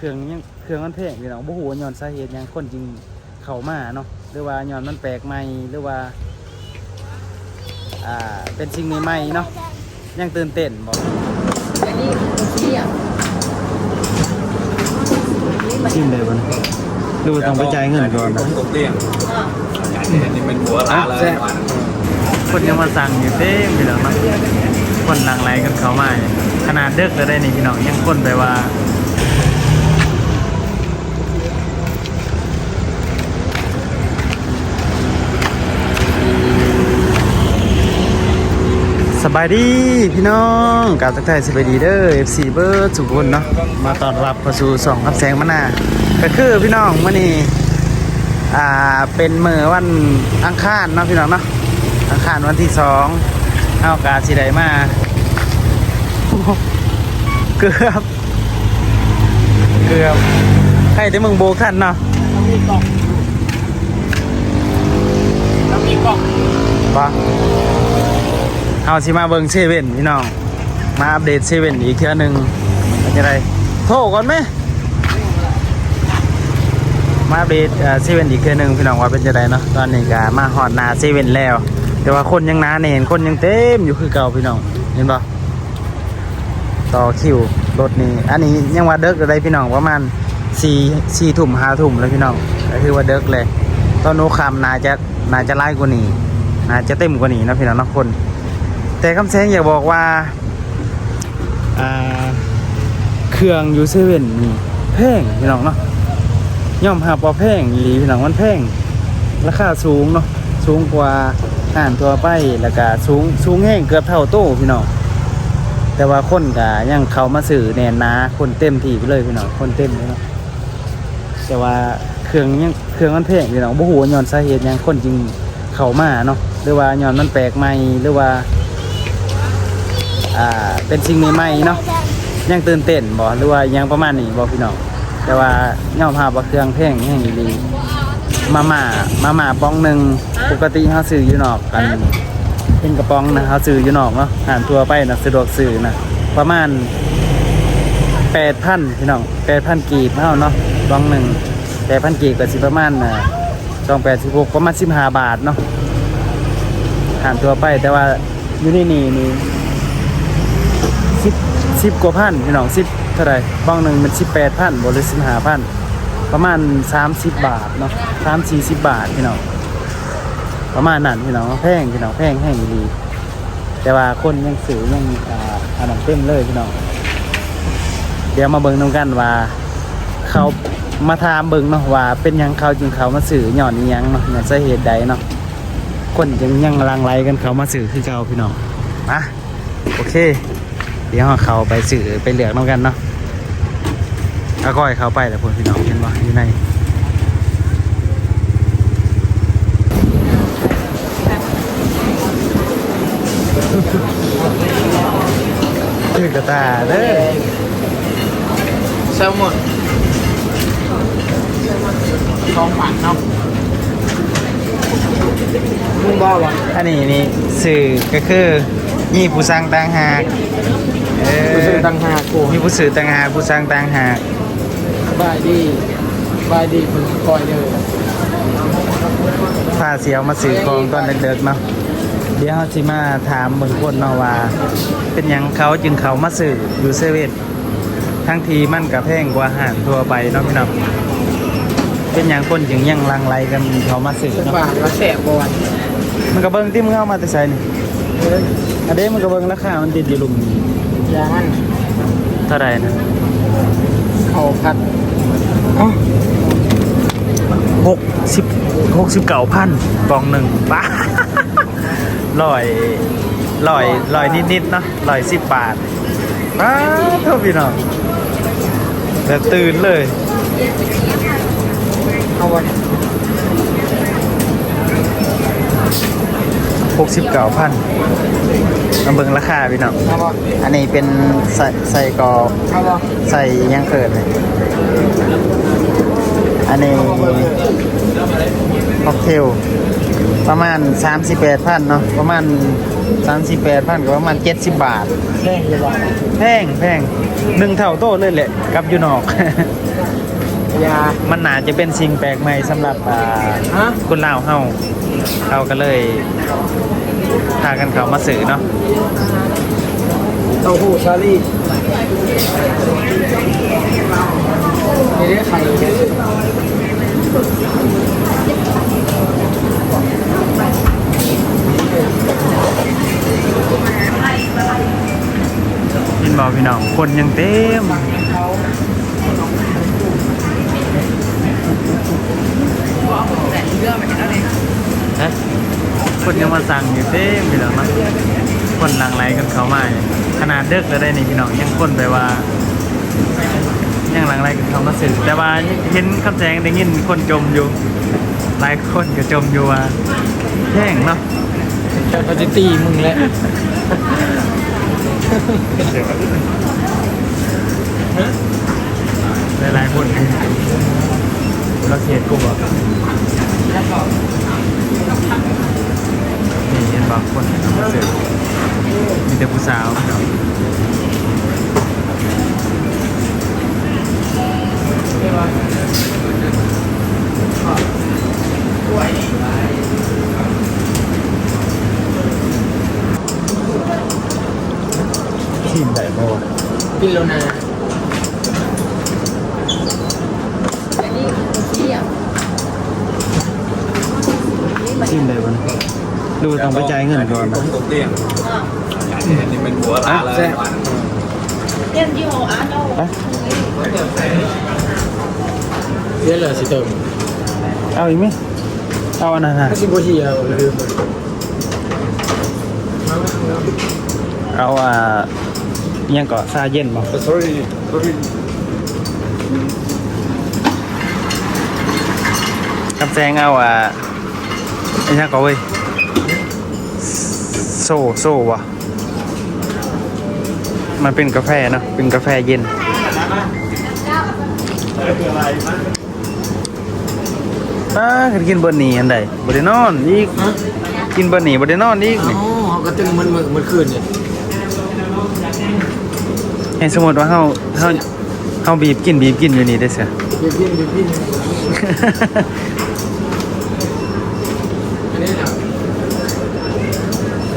เครื่องยังเครื่องมันแพงพี่น้องบ่ฮู้ว่าย้อนสาเหตุหยังคนจึงเข้ามาเนาะหรือว่าย้อนมันแปลกใหม่หรือว่าอ่าเป็นสิ่งใหม่ๆเนาะยังตื่นเต้นบ่อันนี้เสียชิมเลยบ่หรือว่าต้องไปจ่ายเงินก่อนผมตกเตียงอันนี้เป็นหัวร้านเลยวันคนยังมาสั่งอยู่เต็มพี่น้องเนาะคนหลั่งไหลกันเข้ามาเนี่ยขนาดเดึกแล้วได้นี่พี่น้องยังคนไปว่า บายดีพี่น้องกราบทักทายสบายดีเด้อ FC เบิร์ดสุกุลเนาะมาต้อนรับเข้าสู่สองรับแสงมาหน้าก็คือพี่น้องมื่อนี้อ่าเป็นมือวันอังคารเนาะพี่น้องเนาะอังคารวันที่สองเอากาสิไดมาเกือบเกือบให้แต่มึงโบกทันเนาะต้องมีกล่องต้องมีกล่องปะ เอาสิมาเบิ่งเซเว่นพี่น้อง มาอัปเดตเซเว่นอีกเทื่อหนึ่งเป็นยังไงโทรก่อนไหมมาอัปเดตเซเว่นอีกเทื่อหนึ่งพี่น้องว่าเป็นยังไงเนาะตอนนี้ก็มาฮอดนาเซเว่นแล้ว แต่ว่าคนยังหนาแน่นคนยังเต็มอยู่คือเก่าพี่น้องเห็นปะต่อคิวรถนี้อันนี้ยังว่าเดิกอะไรพี่น้องประมาณสี่สี่ทุ่มห้าทุ่มแล้วพี่น้องก็คือว่าเดิกเลยตอนโนคำนาจะนาจะไล่กว่านี้นาจะเต็มกว่านี้นะพี่น้องนะคน แต่คำแสงอยากบอกว่าอ่า เครื่องยูเซเว่นนี่แพงพี่น้องเนาะย่อมหาปอแพงอีหลีพี่น้องมันแพงราคาสูงเนาะสูงกว่าอาหารทั่วไปแล้วก็สูงสูงแห้งเกือบเท่าโต้พี่น้องแต่ว่าคนก็ยังเขามาสื่อแน่นนาคนเต็มที่ไปเลยพี่น้องคนเต็มเลยเนาะแต่ว่าเครื่องยังเครื่องมันแพงพี่น้องบ่ฮู้ว่าย้อนสาเหตุยังคนจึงเขามาเนาะหรือว่าย้อนมันแปลกใหม่หรือว่า อ่าเป็นสิ่งใหม่ๆเนาะยังตื่นเต้นบ่หรือว่ายังประมาณนี้บ่พี่น้องแต่ว่าย่อมภาพว่าเครื่องแพงแห่งอีหลีมาม่ามาม่าป้องหนึ่งปกติเฮาซื้ออยู่นอกกันเป็นกระป๋องนะเฮาซื้ออยู่นอกเนาะอ่านทัวไปนะสะดวกซื้อนะประมาณ8,000พี่น้อง8,000กีบเฮาเนาะป้องหนึ่ง8,000กีบก็สิประมาณน่ะ286ประมาณ15บาทเนาะอ่านทัวไปแต่ว่าอยู่ในนี่นี่ สิบสิบกว่าพันพี่น้องสิบเท่าไรบ้องหนึ่งมันสิบแปดพันบริสิบห้าพันประมาณสามสิบบาทเนาะสามสี่สิบบาทพี่น้องประมาณนั้นพี่น้องแพงพี่น้องแพงแห้งดี แต่ว่าคนยังซื้อยังอ่าอันนั้นเต็มเลยพี่น้องเดี๋ยวมาเบิ่งนำกันว่า เขามาถามเบิ่งเนาะว่า เป็นยังเขาจึงเขามาสื่อหย่อนยังเนาะหย่อนสาเหตุใดเนาะคนยังยังลังไลกันเขามาสื่อคือเก่าพี่น้องมาโอเค เดี๋ยวเขาไปสื่อไปเหลือกน้ำกันเนาะแล้วก็ให้เขาไปแต่พวกพี่น้องเห็นว่าอยู่ในชื่อกระตาเด้อแซลมอนสองบาทเนาะมึงบ้าวะอันนี้นี่สื่อก็คือ นี่ผู้สร้างต่างหาก เอกูซื้ออตังหากกูนี่ผู้สื่อต่างหากผู้สร้างต่างหากบายดีบายดีคุณคอยเลยพาเสียวมาสื่อกองตอนเด็กๆเนาะเดี๋ยวเราสิมาถามเมืองคนเนาะว่า เป็นหยังเขาจึงเขามาสื่ออยู่เซเว่นทั้งทีมันกับแพงกว่าอาหารทั่วไปเนาะพี่น้องเป็นหยังคนจึงยังลังไลกันเขามาสื่อเป็นเนาะบาทละแสบบอลมันก็เบิ้งที่มึงเอามาแต่ใส่นี่อันเด้มันก็เบิ้งราคามันติดอยู่หลุม นี่ยามันเท่าไหร่นะเขาพัดหกสิบหกสิบเก้าพันกล่องหนึ่งป้าร้อยร้อยร้อยนิดๆเนาะร้อยสิบบาทป้าเท่าพี่น้องแต่ตื่นเลยเอาวันหกสิบเก้าพัน มาเบิ่งราคาพี่น้องเอาบ่อันนี้เป็นใส่ใส่กรอกเอาบ่ใส่ยังเกิดเลยอันนี้ค็อกเทลประมาณ 38,000เนาะประมาณสามสิบแปดพันก็ประมาณเจ็ดสิบบาทแท่งเลยว่าแพงแพงหนึ่งเท่าโตเลยแหละกับอยูนอกยามันน่าจะเป็นสิ่งแปลกใหม่สำหรับอ่าฮะคนลาวเฮาเขาก็เลย พากันเขามาสื่อเนาะเต้าหู้ซาลี่นี่เรียกไข่เนี่ยยินบอกพี่น้องคนยังเต็มฮะ คนยังมาสั่งอยู่เต็มพี่น้องเนาะคนหลังไหลกันเขามาเนี่ยขนาดเด็กแล้วได้นี่พี่น้องยังคนไปว่ายังหลังไหลกันเขามาสื่อแต่ว่าเห็นคำแสงได้ยินคนจมอยู่หลายคนก็จมอยู่ว่าแห้งเนาะเขาจะตีมึงแหละหลายๆคนเราเสียกูบอก นี่เห็นบางคนมาเสือกมีแต่ผู้สาวเนาะทีมไหนบ้างพิโลนา ทีมไหนบ้าง ดูต้องไปจ่ายเงินก่อนผนะมตกเตียงอันนี้เป็นหัวร้านเลย Nhân dư hồ á đâu เรียกเลยสิเติมเอาอีกไหมเอาอันนั้นนะถ้าสิบนาทีเอาลืมเลยเอาอ่าอิหยังก็ซาเย็นบ่ sorry sorry คำแซงเอาอ่าอิหยังก็เว้ย โซ่โซ่วะมันเป็นกาแฟเนาะเป็นกาแฟเย็นอ่าคือกินเบอร์นี่อันใดบ่ได้นอนอีกกินเบอร์นี่บ่ได้นอนอีกอ๋อนี่เขาก็ตึงมันมันมันคืนเนี่ยให้สมมติว่าเฮาเฮาเฮาบีบกินบีบกินอยู่นี่ได้เสียเดี๋ยวพินเดี๋ยวพินอันนี้นะ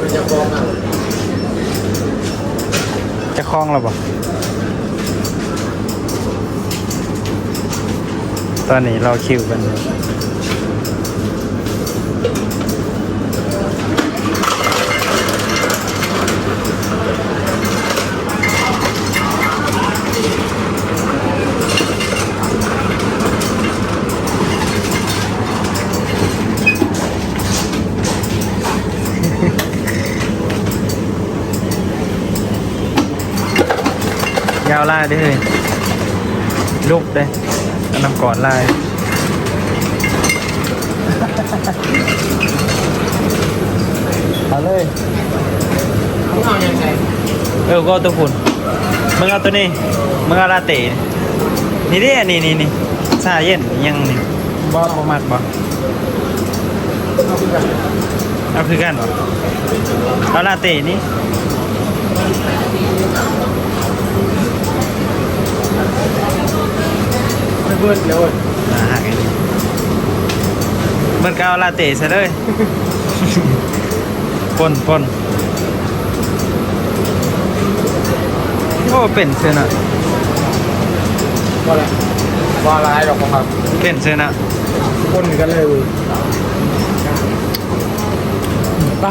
มันจะฟ้องอะ จะคล้อง แล้วบ่ตอนนี้เราคิวกันอยู่าวไล่ได้เลยลุกได้น้ำก่อนไล่เอาเลยเขาเอายังไงเออก็ตัวคุณมึงเอาตัวนี้มึงเอาลาเต้นี่ดิอันนี้นี่นี่ชาเย็นยังนี่บ่บ่มักบ่เอาไปกันเอาคือกันบ่เอาลาเต้นี่ ม่เบิร์ดเดี๋ยวเว้ยอ่าหากันดิมันก็เอาลาเต้ซะเลยปนปนโอ้เป็นเสื้อน่ะว่าอะไรว่าอะไรดอกของเราเป็นเสื้อน่ะคนกันเลยเว้ยไป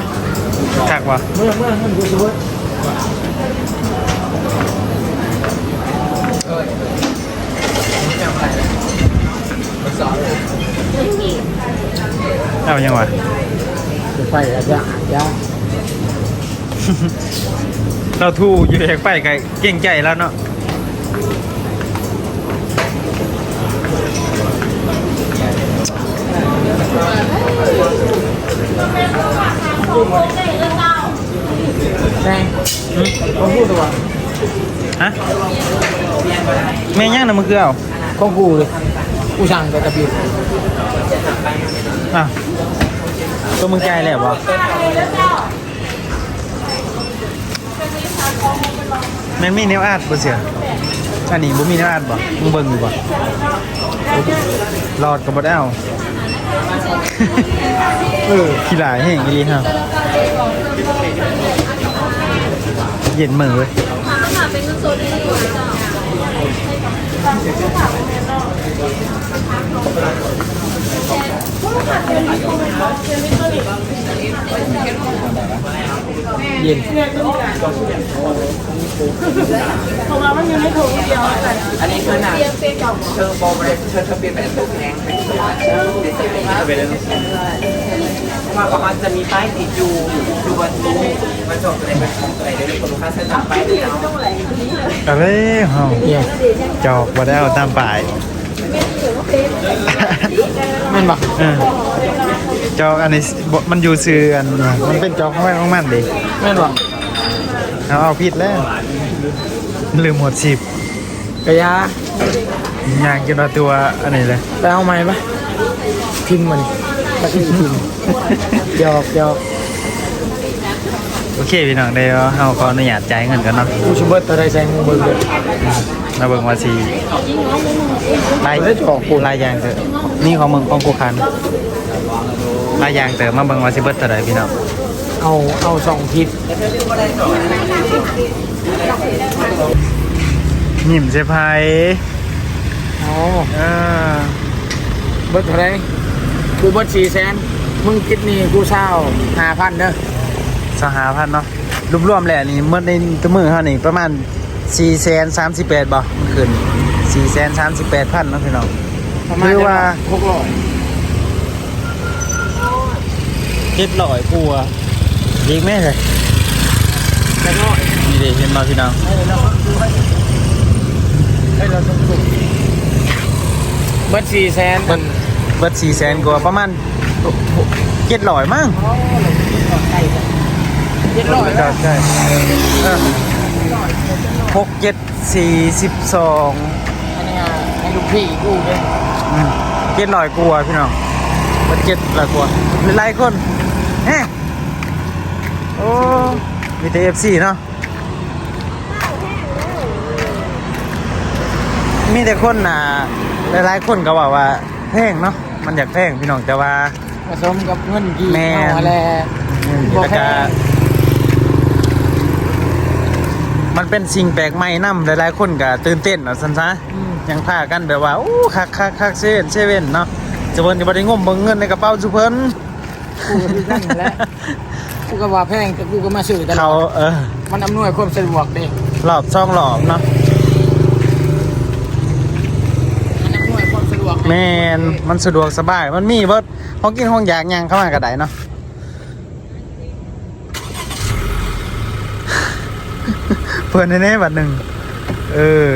ทักว่าเมื่อเมื่อเมื่อดูสิเว้ย เอายังวะจะไปอาจจะอาจจะเราทู่อยู่อยากไปไกลเก่งใจแล้วเนาะแดงของกูตัวฮะแม่ย่างน่ะมึงคือเอา ของกูเลยกูสั่งไปกระปิดอะตัวมึงใจายแล้วบ่แมันมีแนวอาดบ่เสียอันนี้บ่มีแนวอาดบ่มึงเบิ่งอยู่บ่รอดก็บ่ได้เอา เออขี้หลายแห่งอีหลีฮะเย็นเหมือเว้ยเปล่า เย็นอันนี้คือหนังเธอโปรเรเธอเธอเปลี่ยนเป็นตัวแพงเป็นตัวเธอเป็นว่าประมาณจะมีป้ายติดอยู่อยู่บนตู้มันจบอะไรเป็นของอะไรได้เลยคนลูกค้าเส้นทางไปเดียว อะไรเฮาเนี่ยจอกบ่ได้เอาตามป่ายแม่นบ่เออจอกอันนี้บ่มันอยู่ซื่ออันมันเป็นจอกของแม่ของมันดิแม่นบ่เอาเอาผิดแล้วลืมหมดสิบกะยาอยากกินเอาตัวอันนี้เลยไปเอาใหม่ปะทิ้งมันตะกี้ทิ้งหยอกหยอก โอเคพี่น้องเดี๋ยวเฮาขออนุญาตจ่ายเงินกันเนาะกูชิเบิร์ตตัวใดใส่งูเบิร์ดมาเบิ่งว่าสิลายลายยางเถอะนี่ของมึงของกูคันลายยางเถอะมาเบิ่งว่าสิเบิดเท่าไหร่พี่น้องเอาเอาสองทิศยิ้มเซพายเอาเออเบิร์ดเท่าไรกูเบิร์ดสี่แสนมึงคิดนี่กูเช่าห้าพันเด้อ สหพันธ์เนาะรวมๆแล้วนี่เมื่อในตัวมือเฮานี่ประมาณ4แสน38บ่เมื่อคืน4แสน38พันเนาะพี่น้องประมาณคือว่าหกร้อยเจ็ดร้อยกูอะดีแม่เลยแล้วก็นี่เด้เห็นบ่พี่น้องให้เราต้องสุกเบิร์ดสี่แสนเบิดเบิด4แสนกว่าประมาณ700มั้ง เจ็ดร้อยใช่ใช่หกเจ็ดสี่สิบสองอันนี้อะให้ลูกพี่กูเลยเจ็ดร้อยกลัวาพี่น้องมันเจ็ดร้อยกลัวาหลายคนแฮะโอ้มีแต่เอฟซีเนาะมีแต่คนน่ะหลายๆคนก็บอกว่าแพงเนาะมันอยากแพงพี่น้องแต่ว่าผสมกับเงินกี่แม่นเอาอะไรบ่แพง แล้วก็ มันเป็นสิ่งแปลกใหม่นํหลายๆคนก็ตื่นเต้นเนาะสันซะอืมยังพากันแบบว่าอู้คักคักคักเซเว่นเซเว่นเนาะจะเพิ่นจะบ่ได้งมเบิ่งเงินในกระเป๋าจุเพิ่นกูก็ที่นั่นแหละกูก็ว่าแพงแต่กูก็มาซื้อตลเขาอดเออมันอำนวยความสะดวกดิรอบซ่องรอบเนาะมันอำนวยความสะดวกให้แม่นมันสะดวกสบาย มันมีเบิดของกินของอยากหยังเข้ามาก็ได้เนาะ เพิ่นแน่ๆบัดหนึงเออ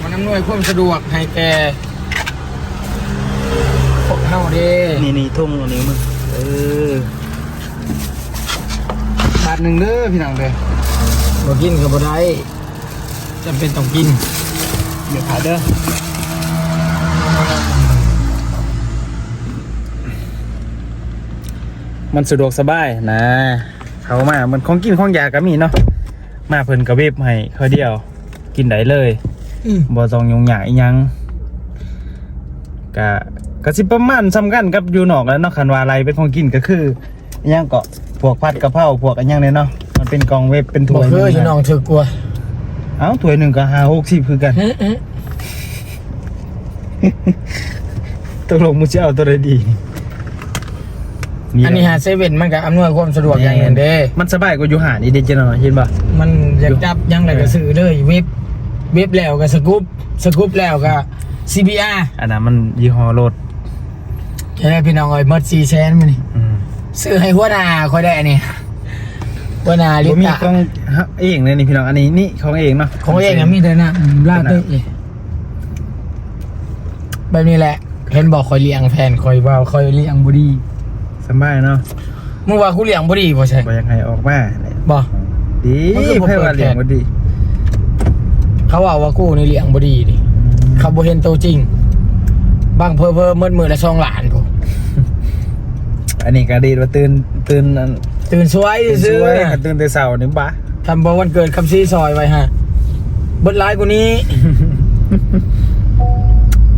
มันอำนวยความสะดวกให้แกพวกเฮาเด้นี่นี่ทุ่งอันนี้มึงเออบาทหนึ่งเด้อพี่น้องเด้อบ่กินก็บ่ได้จำเป็นต้องกิน เดี๋ยวขายเด้อมันสะดวกสบายนะ เขามามันของกินของอยากก็มีเนาะ มาเพิ่นก็เว็บให้เขาเดียว กินได้เลยอืมบ่ต้องยุ่งยากอีหยังก็ก็สิประมาณซ้ำกันกับอยู่นอกแล้วเนาะคันว่าอะไรเป็นของกินก็คืออีหยังก็พวกผัดกะเพราพวกอีหยังเนี่ยเนาะมันเป็นกล่องเว็บเป็นถ้บ่วยเคยหพี่งน้องนะถือกลัวเอ้าถ้วยหนึ่งก็5 60คือกัน อื้ออื้อตกลงมึงสิเอาตัวใดดี มีอันนี้หาเซเว่นมันก็อำนวยความสะดวกอย่างหนึงเด้มันสบายกว่าอยู่หาดอีเดนจังหน่อยเห็นป่ะมันอยากจับยังไงก็ซื้อเลยเว็บเว็บแล้วก็สกู๊ปสกู๊ปแล้วก็ CBR อันนั้นมันยี่ห้อรถจะได้พี่น้องเอ้ยหมด4แสนมื้อนี้อืมซื้อให้หัวหน้าค่อยได้อันนี่หัวหน้าลิบ่มีตาของฮะเองเลยนี่พี่น้องอันนี้นี่ของเองเนาะของเองอะมีแต่นะลาดเต้ยแบบนี้แหละเห็นบอกคอยเลี้ยงแฟนคอยว่าคอยเลี้ยงบุรี สบายเนาะมึงว่ากูเลี้ยงบุรีบ่ใช่บ่อยากให้ออกมาเนี่ยบ่ ดีมันคือบ่เพื่อเปิว่าดแผนเลี้ยงบ่ดีเขาว่าว่ากูนี่เลี้ยงบุรีดิเขาบ่เห็นตัวจริง บางเพอเพอมืดมือละสองล้านกูอันนี้ก็ดีว่าตื่นตื่นอันตื่นสวยตื่นซื้อสวยๆก็ตื่นแต่เช้านี่บ่ะทำบอวันเกิดคำซีซอยไว้ฮะเบิดร้ายกว่านี้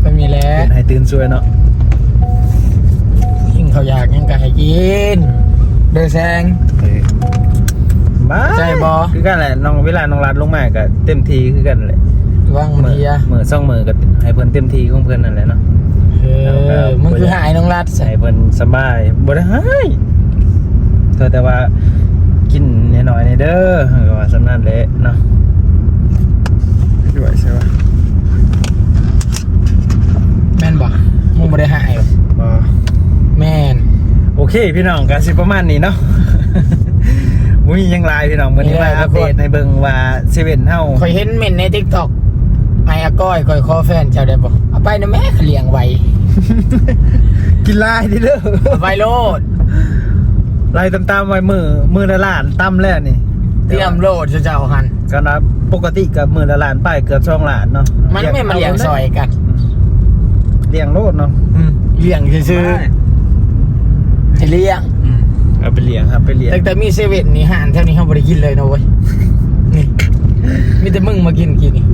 ไม่มีแล้วเป็นให้ตื่นสวยเนาะยิ่ง เขาอยากยังก็ให้กินเดือแซงเออบ้าใจบ่ คือกันแหละน้องเวลาน้องรัดลงมาก็เต็มทีคือกันแหละว่างมืมืออะมือซ่องมือก็ให้เพิ่นเต็มทีของเพิ่นนั่นแหละเนาะเออมึงคือหายน้องรัดใส่เพิ่นสบายบ่ได้ให้เธอแต่ว่ากินน้อยๆในเด้อก็ว่าสำนั้นแหละเนาะด้วยใช่ป่ะ แม่นบ่มึงไม่ได้หายหรอ บ่ แม่น โอ เคพี่น้องก็สิประมาณนี้เนาะมุ้ยยังไลน์พี่น้องวันนี้มาอัปเดตให้เบิ่งว่าเซเว่นเฮาคอยเห็นเม่นในทิกตอกไอ้อาก้อยคอยคอแฟนเจ้าได้บ่เอาไปนะแม่เขาเลี้ยงไว้กินไลน์ดิเด้อเอาไปโลดไล่ตามๆไว้มือมือละล้านตั้มแล้วนี่เตรียมโลดเจ้าหันก็นะปกติกับมือละล้านไปเกือบ2ล้านเนาะมันไม่มาเลี้ยงซอยกันเลี้ยงโลดเนาะอืมเลี้ยงซื้อๆ ให้เลี้ยงเอาไปเลี้ยงครับไปเลี้ยงแต่แต่มีเซเว่นนี่หานเท่านี้เขาบริกินเลยนะเว้ยนี่มีแต่มึงมากินกินนี่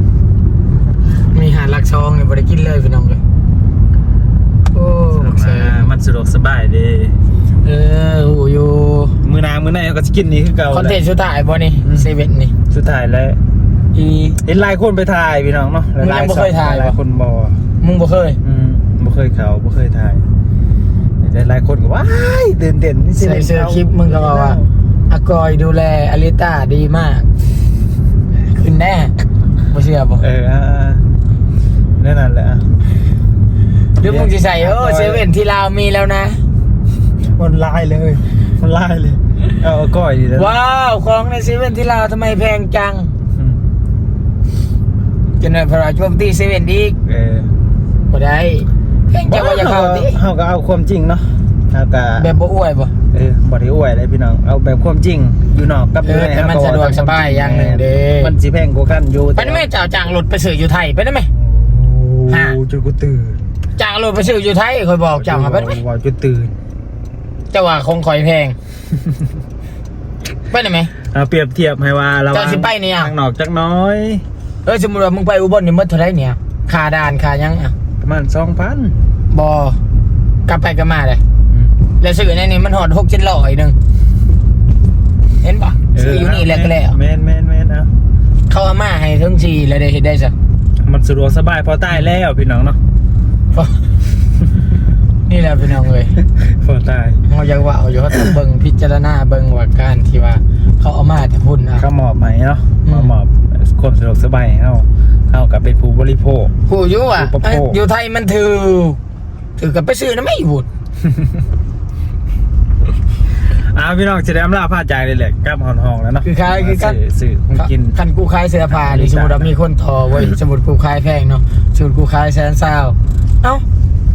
มีหานลักซองนี่บริกินเลยพี่น้องเลยโอ้มามันสะดวกสบายเดีเออโอ้อยู่มือหนามือไหนก็จะกินนี่คือเก่าคอนเทนต์แหละสุดท้ายบ่นี่เซเว่นนี่สุดท้ายแล้วอี เห็นหลายคนไปถ่ายพี่น้องเนาะมึงยังบ่เคยถ่ายหลายคนบอมึงบ่เคย อืมบ่เคยเขาบ่เคยถ่ายแต่ หลายคนก็ว้ายเด่นเด่นๆนี่สิใส่เสื้อคลิปมึงก็บอกว่าอากอยดูแลอลิต้าดีมาก ขึ้นแน่บ่เชื่อบ่เอออ่านั่นนั่นแหละอะหรือมึงจะใส่โอ้เซเว่นที่ลาวมีแล้วนะมันลายเลยมันลายเลยเอาเอาก้อยดีแล้วว้าวของในเซเว่นที่ลาวทำไมแพงจังอืมจนในพระราชวงศ์ที่เซเว่นอีกเออบ่ได้แพ งจังว่าจะเข้าติเฮาก็เอาความจริงเนาะเฮาก็แบบบ่อวยบ่เออบ่ได้อวยเลยพี่น้องเอาแบบความจริงอยู่นอกกับเอยู่ในแต่มันเฮสะดวกสบายอย่างหนึ่งเด้มันสิแพงกว่ากันอยู่ไปได้ไหมเจ้าจ้างรถไปซื้ออยู่ไทยไปได้ไหมโอ้ฮะจนกูตื่นจ้างรถไปซื้ออยู่ไทยคอยบอกเจ้ามาไปได้ไหมว่าจนตื่นเจ้าว่าคงคอยแพงไปได้ไหมเอาเปรียบเทียบให้ว่าเราจ้าสิไปเนี่ยทางนอกจักน้อย เออสมมติว่ามึงไปอุบลนี่หมดเท่าไรเนี่ยค่าด่านค่ายังอะ ประมาณ2,000บอกลับไปกลับมาเลยแล้วซื้อในนี้มันหอดหกเจ็ดร้อยหนึ่งเห็นปะซื้ออยู่นี่แล้วก็แล้วแม่นแม่นแม่นเอาเขาเอามาให้ทั้งทีแล้วได้เห็นได้จ้ะมันสะดวกสบายพอตายแล้วพี่น้องเนาะนี่แหละพี่น้องเลยพอตายเขาอยากว่าเอาอยู่เขาต้องเบิ่งพิจารณาเบิ่งว่าการที่ว่า เขาเอามาแต่พุ่นอะก็มอบให้เนาะอืมมามอบความสะดวกสบายให้เฮา เฮากับเป็นผู้บริโภคผู้อยู่อะอุปโภคอยู่ไทยมันถือ ถือกับไปซื้อนะไม่บุญอ่าพี่น้องจะได้อำลาพาจากเลยแหละกลับห้องๆแล้วเนาะคือคล้ายคือกันซื้อซื้อของกิน คันกูขายเสื้อผ้านี่สมมติว่ามีคนทอไว้ยสมมติกูขายแพงเนาะสมมติกูขายแสนเศร้าเอ้า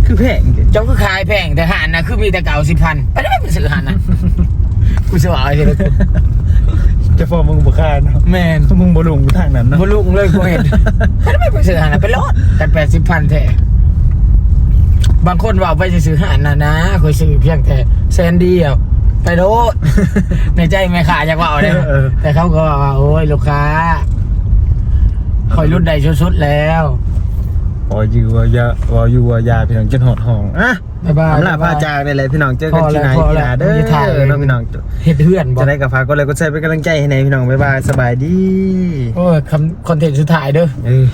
คือแพงเกินเจ้าคือขายแพงแต่หานนะคือมีแต่เก่าสิพันไปได้ไม่ไปซื้อหานนะกูสว่าไอ้เด็กจะ ฟ้องมึงบ่ค่าเนาะแมนมึงบ่ลงทางนั้นเนาะบุลุงเลยกูเห็นไปได้ไม่ไปซื้อหานนะไปรอดกันแปดสิบพันแท้บางคนว่าไปจะซื้อหานนะนะคอยซื้อเพียงแต่แสนเดียวไปโดดในใจไม่ขาดอยากว่าเอาเลยแต่เขาก็ว่าโอ้ยลูกค้าคอยรุ่นใดชุดๆแล้วพออยู่ว่ายาว่าอยู่ว่ายาพี่น้องจนหดห้องอะ บ๊ายบาย อำลาพาจากเลยแหละพี่น้องเจอกันที่ไหนพอที่แล้วนาเด้พอแล้วอถ่ายเนาะพี่น้องเฮ็ดเพื่อนบอกจะได้กับฟ้าก็เลยก็ใช้เป็นกำลังใจให้ในพี่น้องบ๊ายบายสบายดีโอ้ยคำคอนเทนต์สุดท้ายเด้อ เออ